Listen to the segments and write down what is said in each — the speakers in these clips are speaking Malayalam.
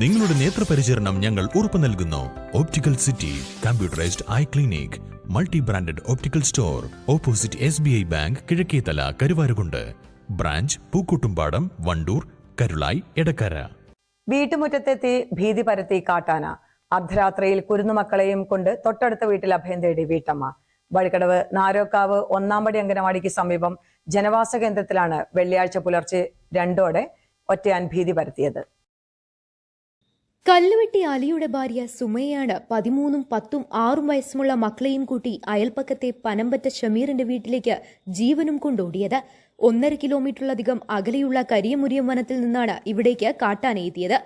നിങ്ങളുടെ നേത്രപരിചരണം ഞങ്ങൾ ഉറപ്പു നൽകുന്നു. Optical city computerized eye clinic multi branded optical store opposite S B I bank Kizhakkethala Karuvarakundu. Branch Pookkottumpadam Wandoor Karulai Edakkara വീട്ടുമുറ്റത്തെത്തി ഭീതി പരത്തി കാട്ടാന. അർദ്ധരാത്രിയിൽ കുരുന്നുമക്കളെയും കൊണ്ട് തൊട്ടടുത്ത വീട്ടിൽ അഭയം തേടി വീട്ടമ്മ. വഴിക്കടവ് നാരോക്കാവ് ഒന്നാംപടി അംഗനവാടിക്ക് സമീപം ജനവാസ കേന്ദ്രത്തിലാണ് വെള്ളിയാഴ്ച പുലർച്ചെ രണ്ടോടെ ഒറ്റയാൻ ഭീതി പരത്തിയത്. കല്ലുവെട്ടി അലിയുടെ ഭാര്യ സുമയാണ് പതിമൂന്നും പത്തും ആറും വയസ്സുമുള്ള മക്കളെയും കൂട്ടി അയൽപ്പക്കത്തെ പനമ്പറ്റ ഷമീറിന്റെ വീട്ടിലേക്ക് ജീവനും കൊണ്ടോടിയത്. ഒന്നര കിലോമീറ്ററിലധികം അകലെയുള്ള കരിയമുരിയം വനത്തിൽ നിന്നാണ് ഇവിടേക്ക് കാട്ടാന എത്തിയത്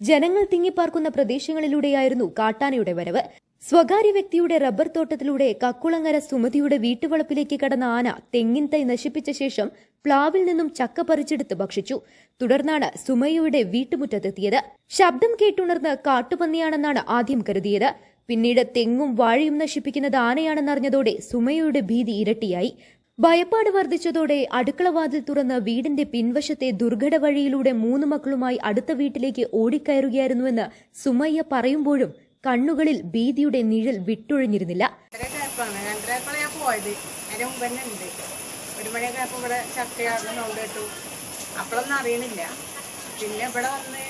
ജനങ്ങൾ തിങ്ങിപ്പാർക്കുന്ന പ്രദേശങ്ങളിലൂടെയായിരുന്നു കാട്ടാനയുടെ വരവ്. സ്വകാര്യ വ്യക്തിയുടെ റബ്ബർ തോട്ടത്തിലൂടെ കക്കുളങ്ങര സുമതിയുടെ വീട്ടുവളപ്പിലേക്ക് കടന്ന ആന തെങ്ങിൻ തൈ നശിപ്പിച്ച ശേഷം പ്ലാവിൽ നിന്നും ചക്ക പറിച്ചെടുത്ത് ഭക്ഷിച്ചു. തുടർന്നാണ് സുമയ്യയുടെ വീട്ടുമുറ്റത്തെത്തിയത്. ശബ്ദം കേട്ടുണർന്ന് കാട്ടുപന്നിയാണെന്നാണ് ആദ്യം കരുതിയത്. പിന്നീട് തെങ്ങും വാഴയും നശിപ്പിക്കുന്നത് ആനയാണെന്നറിഞ്ഞതോടെ സുമയ്യയുടെ ഭീതി ഇരട്ടിയായി. ഭയപ്പാട് വർദ്ധിച്ചതോടെ അടുക്കളവാതിൽ തുറന്ന് വീടിന്റെ പിൻവശത്തെ ദുർഘട വഴിയിലൂടെ മൂന്ന് മക്കളുമായി അടുത്ത വീട്ടിലേക്ക് ഓടിക്കയറുകയായിരുന്നുവെന്ന് സുമയ്യ പറയുമ്പോഴും കണ്ണുകളിൽ ഭീതിയുടെ നിഴൽ വിട്ടൊഴിഞ്ഞിരുന്നില്ല. ഒരു മണിയൊക്കെ ആയപ്പോൾ ഇവിടെ ചക്കയാടുന്ന സൗണ്ട് കേട്ടു. അപ്പോഴൊന്നും അറിയണില്ല. പിന്നെ ഇവിടെ വന്ന്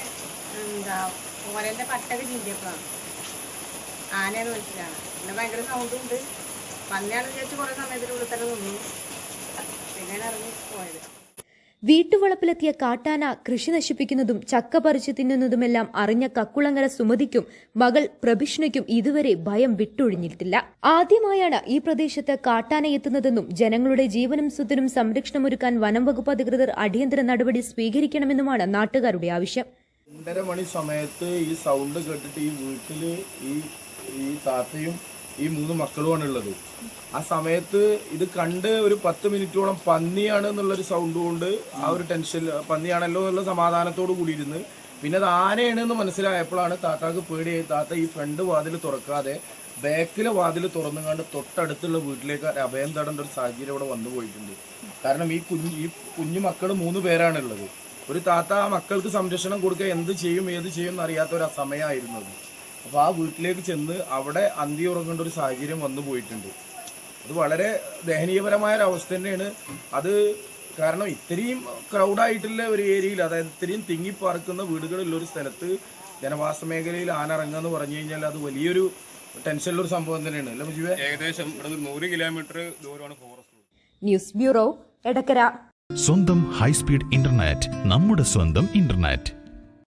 എന്താ ഓലന്റെ പട്ടൊക്കെ ചീന്തിയപ്പോഴാണ് ആനയെന്ന് വിളിച്ചിട്ടാണ്. പിന്നെ ഭയങ്കര സൗണ്ടും ഉണ്ട് പന്നിയാണെന്ന് വിചാരിച്ച് കുറേ സമയത്തിനുള്ളിൽ തന്നെ നിന്നു. പിന്നെ ഇറങ്ങി പോയത്. വീട്ടുവളപ്പിലെത്തിയ കാട്ടാന കൃഷി നശിപ്പിക്കുന്നതും ചക്ക പറിച്ചു തിന്നുന്നതുമെല്ലാം അറിഞ്ഞ കക്കുളങ്ങര സുമതിക്കും മകൾ പ്രഭിഷ്ണയ്ക്കും ഇതുവരെ ഭയം വിട്ടൊഴിഞ്ഞിട്ടില്ല. ആദ്യമായാണ് ഈ പ്രദേശത്ത് കാട്ടാന എത്തുന്നതെന്നും ജനങ്ങളുടെ ജീവനും സ്വത്തിനും സംരക്ഷണമൊരുക്കാൻ വനം വകുപ്പ് അധികൃതർ അടിയന്തര നടപടി സ്വീകരിക്കണമെന്നുമാണ് നാട്ടുകാരുടെ ആവശ്യം. രണ്ടര മണി സമയത്ത് ഈ സൗണ്ട് കേട്ടിട്ട് ഈ വീട്ടിൽ ഈ ഈ താത്തയും ഈ മൂന്ന് മക്കളുമാണ് ഉള്ളത് ആ സമയത്ത് ഇത് കണ്ട് ഒരു പത്ത് മിനിറ്റോളം പന്നിയാണ് എന്നുള്ളൊരു സൗണ്ട് കൊണ്ട് ആ ഒരു ടെൻഷൻ പന്നിയാണല്ലോ എന്നുള്ള സമാധാനത്തോട് കൂടിയിരുന്ന് പിന്നെ അത് ആനയാണ് എന്ന് മനസ്സിലായപ്പോഴാണ് താത്താക്ക് പേടിയായി. താത്ത ഈ ഫ്രണ്ട് വാതിൽ തുറക്കാതെ ബാക്കിലെ വാതിൽ തുറന്നുകൊണ്ട് തൊട്ടടുത്തുള്ള വീട്ടിലേക്ക് അഭയം തടേണ്ട ഒരു സാഹചര്യം ഇവിടെ വന്നു പോയിട്ടുണ്ട്. കാരണം ഈ കുഞ്ഞ് ഈ കുഞ്ഞു മക്കൾ മൂന്ന് പേരാണുള്ളത്. ഒരു താത്ത ആ മക്കൾക്ക് സംരക്ഷണം കൊടുക്കുക എന്ത് ചെയ്യും ഏത് ചെയ്യും എന്നറിയാത്ത ഒരു സമയമായിരുന്നു അത്. അപ്പോൾ ആ വീട്ടിലേക്ക് ചെന്ന് അവിടെ അന്തി ഉറങ്ങേണ്ട ഒരു സാഹചര്യം വന്നു പോയിട്ടുണ്ട്. അത് വളരെ ദയനീയപരമായ ഒരു അവസ്ഥ തന്നെയാണ്. അത് കാരണം ഇത്രയും ക്രൗഡായിട്ടുള്ള ഒരു ഏരിയയിൽ അതായത് ഇത്രയും തിങ്ങിപ്പാർക്കുന്ന വീടുകളുള്ള ഒരു സ്ഥലത്ത് ജനവാസ മേഖലയിൽ ആന ഇറങ്ങുക എന്ന് പറഞ്ഞു കഴിഞ്ഞാൽ അത് വലിയൊരു ടെൻഷനിലൊരു ഒരു സംഭവം തന്നെയാണ്. അല്ലേ മുജീബേ? ഏകദേശം ഇവിടെ നിന്ന് നൂറ് കിലോമീറ്റർ ദൂരമാണ് ഫോറസ്റ്റ് ന്യൂസ് ബ്യൂറോ എടക്കര. സ്വന്തം ഹൈസ്പീഡ് ഇന്റർനെറ്റ് നമ്മുടെ സ്വന്തം ഇന്റർനെറ്റ്